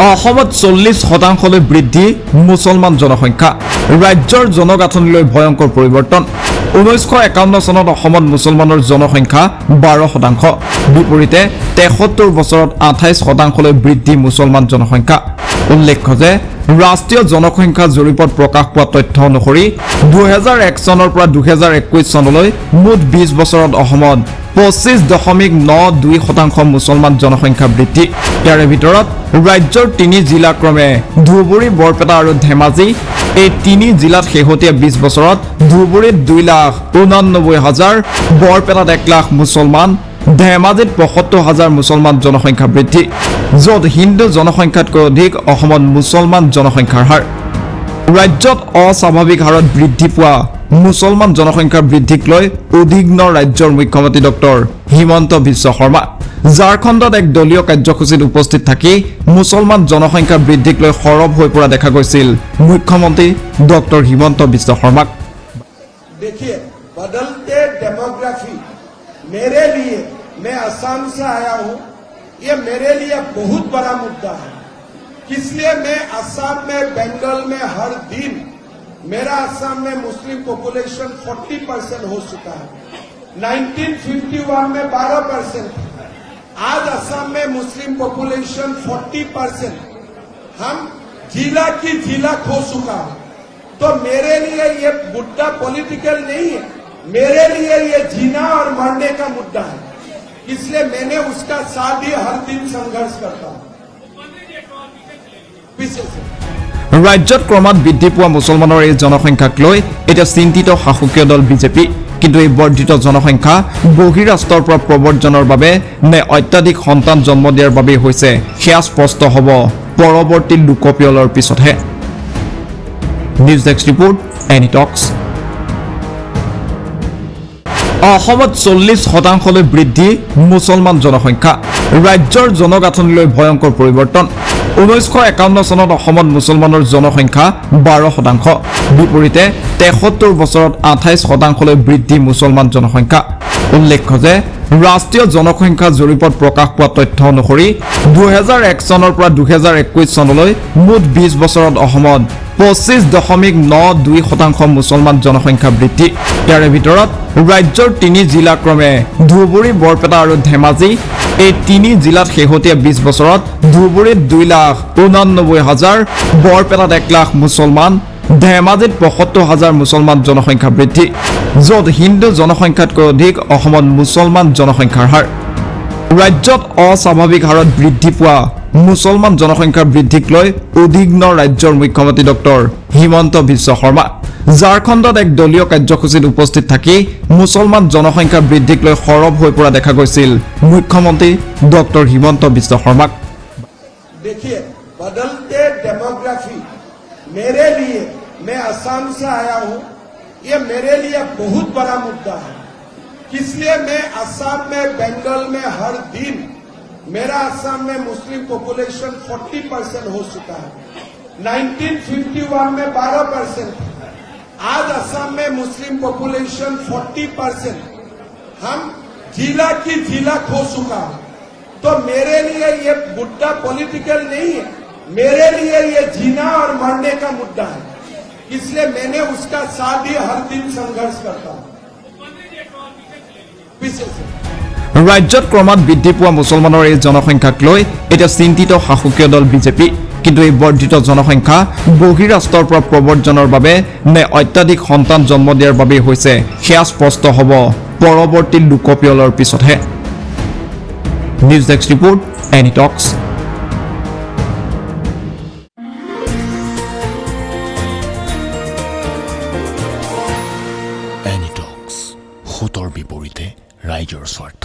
অসমত চল্লিছ শতাংশলৈ বৃদ্ধি মুছলমান জনসংখ্যা। ৰাজ্যৰ জনগাঁথনিলৈ ভয়ংকৰ পৰিৱৰ্তন। ঊনৈছশ একাৱন্ন চনত অসমত মুছলমানৰ জনসংখ্যা বাৰ শতাংশ। বিপৰীতে তেসত্তৰ বছৰত আঠাইছ শতাংশলৈ বৃদ্ধি মুছলমান জনসংখ্যা। উল্লেখ্য যে ৰাষ্ট্ৰীয় জনসংখ্যা জৰীপত প্ৰকাশ পোৱা তথ্য অনুসৰি দুহেজাৰ এক চনৰ পৰা দুহেজাৰ একৈছ চনলৈ মুঠ বিছ বছৰত অসমত পঁচিছ দশমিক ন দুই শতাংশ মুছলমান জনসংখ্যা বৃদ্ধি। ইয়াৰে ভিতৰত ৰাজ্যৰ তিনি জিলা ক্ৰমে ধুবুৰী বৰপেটা আৰু ধেমাজি। এই তিনি জিলাত শেহতীয়া বিছ বছৰত ধুবুৰীত দুই লাখ ঊনানব্বৈ হাজাৰ বৰপেটাত এক লাখ মুছলমান ধেমাজিত পঁয়সত্তৰ হাজাৰ মুছলমান জনসংখ্যা বৃদ্ধি য'ত হিন্দু জনসংখ্যাতকৈ অধিক অসমত মুছলমান জনসংখ্যাৰ হাৰ। ৰাজ্যত অস্বাভাৱিক হাৰত বৃদ্ধি পোৱা মুছলমান জনসংখ্যাৰ বৃদ্ধিক লৈ উদ্বিগ্ন ৰাজ্যৰ মুখ্যমন্ত্ৰী ডক্টৰ হিমন্ত বিশ্ব শৰ্মা ঝাৰখণ্ডত এক দলীয় কাৰ্যসূচীত উপস্থিত থাকি মুছলমান জনসংখ্যা বৃদ্ধিক লৈ সৰব হৈ পৰা দেখা গৈছিল মুখ্যমন্ত্ৰী ডক্টৰ হিমন্ত বিশ্ব শৰ্মাক देखिए बदलते डेमोग्राफी मेरे लिए मैं असम से आया हूं ये मेरे लिए बहुत बड़ा मुद्दा है इसलिए मैं असम में बंगाल में हर दिन मेरा असम में मुस्लिम पॉपुलेशन 40 परसेंट हो चुका है। 1951 में 12 परसेंट आज असम में मुस्लिम पॉपुलेशन 40 परसेंट हम जिला की जिला खो चुका है। तो मेरे लिए ये मुद्दा पॉलिटिकल नहीं है। मेरे लिए ये जीना और मरने का मुद्दा है। इसलिए मैंने उसका साथ ही हर दिन संघर्ष करता हूँ। पीछे से। ৰাজ্যত ক্ৰমাৎ বৃদ্ধি পোৱা মুছলমানৰ এই জনসংখ্যাক লৈ এতিয়া চিন্তিত শাসকীয় দল বিজেপি। কিন্তু এই বৰ্ধিত জনসংখ্যা বহিৰাষ্ট্ৰৰ পৰা প্ৰৱৰ্জনৰ বাবে নে অত্যাধিক সন্তান জন্ম দিয়াৰ বাবেই হৈছে সেয়া স্পষ্ট হ'ব পৰৱৰ্তী লোকপিয়লৰ পিছতহে। নিউজ ডেস্ক ৰিপৰ্ট এনি অসমত চল্লিছ শতাংশলৈ বৃদ্ধি মুছলমান জনসংখ্যা। ৰাজ্যৰ জনগাঁথনিলৈ ভয়ংকৰ পৰিৱৰ্তন। ঊনৈছশ একাৱন্ন চনত অসমত মুছলমানৰ জনসংখ্যা বাৰ শতাংশ। বিপৰীতে তেসত্তৰ বছৰত আঠাইছ শতাংশলৈ বৃদ্ধি মুছলমান জনসংখ্যা। উল্লেখ্য যে ৰাষ্ট্ৰীয় জনসংখ্যা জৰীপত প্ৰকাশ পোৱা তথ্য অনুসৰি দুহেজাৰ এক চনৰ পৰা দুহেজাৰ একৈছ চনলৈ মুঠ বিছ বছৰত অসমত পঁচিছ দশমিক ন দুই শতাংশ মুছলমান জনসংখ্যা বৃদ্ধি। ইয়াৰে ভিতৰত ৰাজ্যৰ তিনি জিলা ক্ৰমে ধুবুৰী বৰপেটা আৰু ধেমাজি এই তিনি জিলাত শেহতীয়া বিছ বছৰত ধুবুৰীত দুই লাখ ঊনানব্বৈ হাজাৰ, বৰপেটাত এক লাখ মুছলমান, ধেমাজিত পঁয়সত্তৰ হাজাৰ মুছলমান জনসংখ্যা বৃদ্ধি, য'ত হিন্দু জনসংখ্যাতকৈ অধিক, অসমত মুছলমান জনসংখ্যাৰ হাৰ। ৰাজ্যত অস্বাভাৱিক হাৰত বৃদ্ধি পোৱা মুছলমান জনসংখ্যাৰ বৃদ্ধিক লৈ উদ্বিগ্ন ৰাজ্যৰ মুখ্যমন্ত্ৰী ডক্টৰ হিমন্ত বিশ্ব শৰ্মা। ঝাৰখণ্ডত এক দলীয় কাৰ্যসূচীত উপস্থিত থাকি মুছলমান জনসংখ্যা বৃদ্ধিক লৈ সৰব হৈ পৰা দেখা গৈছিল মুখ্যমন্ত্ৰী ডক্টৰ হিমন্ত বিশ্ব শৰ্মাক देखिए बदलते डेमोग्राफी मेरे लिए मैं असम से आया हूं ये मेरे लिए बहुत बड़ा मुद्दा है इसलिए मैं असम में बंगाल में हर दिन मेरा असम में मुस्लिम पॉपुलेशन 40 परसेंट हो चुका है 1951 में 12 परसेंट आज असम में मुस्लिम पॉपुलेशन 40 परसेंट हम जिला की जिला खो चुका है तो मेरे लिए ये मुद्दा पॉलिटिकल नहीं है मेरे लिए ये जीना और मरने का मुद्दा है इसलिए मैंने उसका साथ ही हर दिन संघर्ष करता हूं पीछे से ৰাজ্যত ক্ৰমাৎ বৃদ্ধি পোৱা মুছলমানৰ এই জনসংখ্যাক লৈ এতিয়া চিন্তিত শাসকীয় দল বিজেপি কিন্তু এই বৰ্ধিত জনসংখ্যা বহিৰাষ্ট্ৰৰ পৰা প্ৰৱৰ্জনৰ বাবে নে অত্যাধিক সন্তান জন্ম দিয়াৰ বাবেই হৈছে সেয়া স্পষ্ট হ'ব পৰৱৰ্তী লোকপিয়লৰ পিছতহে। নিউজ ডেস্ক ৰিপৰ্ট এনি টক্স এনিটক্স সোঁতৰ বিপৰীতে ৰাইজৰ স্বাৰ্থ।